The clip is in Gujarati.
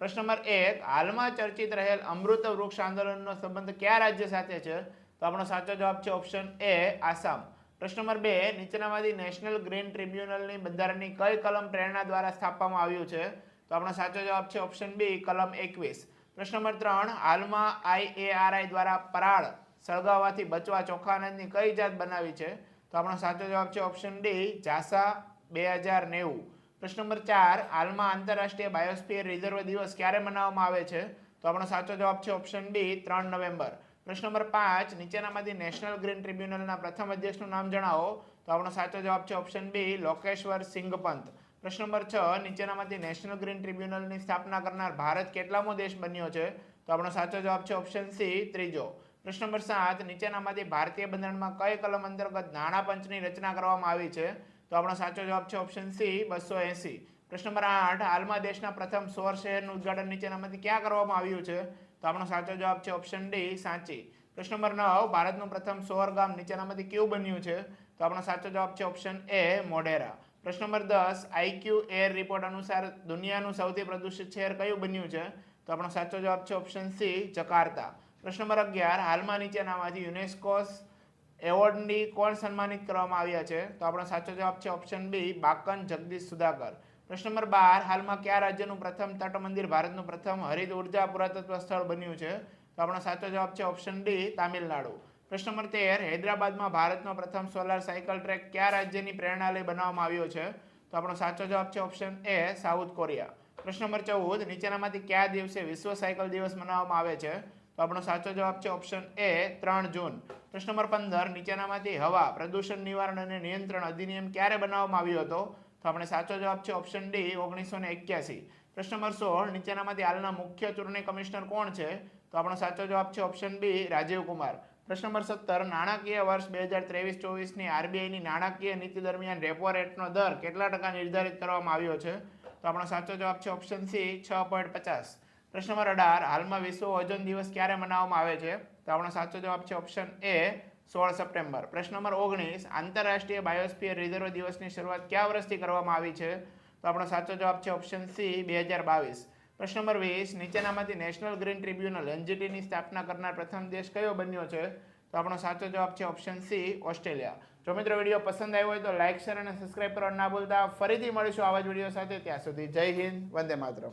પ્રશ્ન નંબર એક, હાલમાં ચર્ચિત રહેલ અમૃત વૃક્ષ આંદોલનનો સંબંધ કયા રાજ્ય સાથે છે? તો આપણો સાચો જવાબ છે ઓપ્શન એ આસામ. પ્રશ્ન નંબર બે, નીચેનામાંથી નેશનલ ગ્રીન ટ્રિબ્યુનલની બંધારણની કઈ કલમ પ્રેરણા દ્વારા સ્થાપવામાં આવ્યું છે? તો આપણો સાચો જવાબ છે ઓપ્શન બી કલમ એકવીસ. પ્રશ્ન નંબર ત્રણ, હાલમાં આઈએઆરઆઈ દ્વારા પરાળ સળગાવવાથી બચવા ચોખાનંદની કઈ જાત બનાવી છે? તો આપણો સાચો જવાબ છે ઓપ્શન ડી ઝાસા બે હજાર નેવું. પ્રશ્ન નંબર ચાર, હાલમાં આંતરરાષ્ટ્રીય બાયોસ્ફિયર રિઝર્વ દિવસ ક્યારે મનાવવામાં આવે છે? તો આપણો સાચો જવાબ છે ઓપ્શન ડી ત્રણ નવેમ્બર. પ્રશ્ન નંબર પાંચ, નીચેનામાંથી નેશનલ ગ્રીન ટ્રિબ્યુનલના પ્રથમ અધ્યક્ષનું નામ જણાવો. તો આપણો સાચો જવાબ છે ઓપ્શન બી, લોકેશ્વર સિંઘપંત પ્રશ્ન નંબર છ, નીચેનામાંથી નેશનલ ગ્રીન ટ્રિબ્યુનલની સ્થાપના કરનાર ભારત કેટલામો દેશ બન્યો છે? તો આપણો સાચો જવાબ છે ઓપ્શન સી, ત્રીજો. પ્રશ્ન નંબર સાત, નીચેનામાંથી ભારતીય બંધારણમાં કઈ કલમ અંતર્ગત નાણાં પંચની રચના કરવામાં આવી છે? તો આપણો સાચો જવાબ છે ઓપ્શન સી, બસો એંસી. પ્રશ્ન નંબર આઠ, હાલમાં દેશના પ્રથમ સોર શહેરનું ઉદ્ઘાટન નીચેનામાંથી ક્યાં કરવામાં આવ્યું છે? તો આપણો સાચો જવાબ છે ઓપ્શન ડી, સાંચી. પ્રશ્ન નંબર નવ, ભારતનું પ્રથમ સોર ગામ નીચેનામાંથી કયું બન્યું છે? તો આપણો સાચો જવાબ છે ઓપ્શન એ, મોઢેરા. પ્રશ્ન નંબર દસ આઈક્યુ એર રિપોર્ટ અનુસાર દુનિયાનું સૌથી પ્રદૂષિત શહેર કયું બન્યું છે? તો આપણો સાચો જવાબ છે ઓપ્શન સી, જકાર્તા. પ્રશ્ન નંબર અગિયાર, હાલમાં નીચેનામાંથી યુનેસ્કોસ એવોર્ડની કોણ સન્માનિત કરવામાં આવ્યા છે? તો આપણો સાચો જવાબ છે ઓપ્શન બી બાકન જગદીશ સુધાકર. પ્રશ્ન નંબર બાર, હાલમાં કયા રાજ્યનું પ્રથમ તટ મંદિર ભારતનું પ્રથમ હરિત ઊર્જા પુરાતત્વ સ્થળ બન્યું છે? તો આપણો સાચો જવાબ છે ઓપ્શન ડી તામિલનાડુ. પ્રશ્ન નંબર તેર, હૈદરાબાદમાં ભારતનો પ્રથમ સોલાર સાયકલ ટ્રેક કયા રાજ્યની પ્રેરણા લઈ બનાવવામાં આવ્યો છે? તો આપણો સાચો જવાબ છે ઓપ્શન એ સાઉથ કોરિયા. પ્રશ્ન નંબર ચૌદ, નીચેનામાંથી કયા દિવસે વિશ્વ સાયકલ દિવસ મનાવવામાં આવે છે? તો આપણો સાચો જવાબ છે ઓપ્શન એ ત્રણ જૂન. પ્રશ્ન નંબર પંદર, નીચેનામાંથી હવા, પ્રદૂષણ નિવારણ અને નિયંત્રણ અધિનિયમ ક્યારે બનાવવામાં આવ્યો હતો? તો આપણે સાચો જવાબ છે ઓપ્શન ડી ઓગણીસો એક્યાસી પ્રશ્ન નંબર સોળ, નીચેનામાંથી હાલના મુખ્ય ચૂંટણી કમિશનર કોણ છે? તો આપણો સાચો જવાબ છે ઓપ્શન બી રાજીવ કુમાર. પ્રશ્ન નંબર સત્તર, નાણાકીય વર્ષ બે હજાર ત્રેવીસ ચોવીસની આરબીઆઈની નાણાકીય નીતિ દરમિયાન રેપો રેટનો દર કેટલા ટકા નિર્ધારિત કરવામાં આવ્યો છે? તો આપણો સાચો જવાબ છે ઓપ્શન સી છ પોઈન્ટ પચાસ. પ્રશ્ન નંબર અઢાર, હાલમાં વિશ્વ ઓઝોન દિવસ ક્યારે મનાવવામાં આવે છે? તો આપણો સાચો જવાબ છે ઓપ્શન એ સોળ સપ્ટેમ્બર. પ્રશ્ન નંબર ઓગણીસ, આંતરરાષ્ટ્રીય બાયોસ્ફિયર રિઝર્વ દિવસની શરૂઆત કયા વર્ષથી કરવામાં આવી છે? તો આપણો સાચો જવાબ છે ઓપ્શન સી બે હજાર બાવીસ. પ્રશ્ન નંબર વીસ, નીચેનામાંથી નેશનલ ગ્રીન ટ્રિબ્યુનલ, એનજીટીની સ્થાપના કરનાર પ્રથમ દેશ કયો બન્યો છે? તો આપણો સાચો જવાબ છે ઓપ્શન સી ઓસ્ટ્રેલિયા. જો મિત્રો વીડિયો પસંદ આવ્યો હોય તો લાઇક શેર અને સબસ્ક્રાઇબ કરવા ના ભૂલતા. ફરીથી મળીશું આવા જ વીડિયો સાથે. ત્યાં સુધી જય હિન્દ, વંદે માતરમ.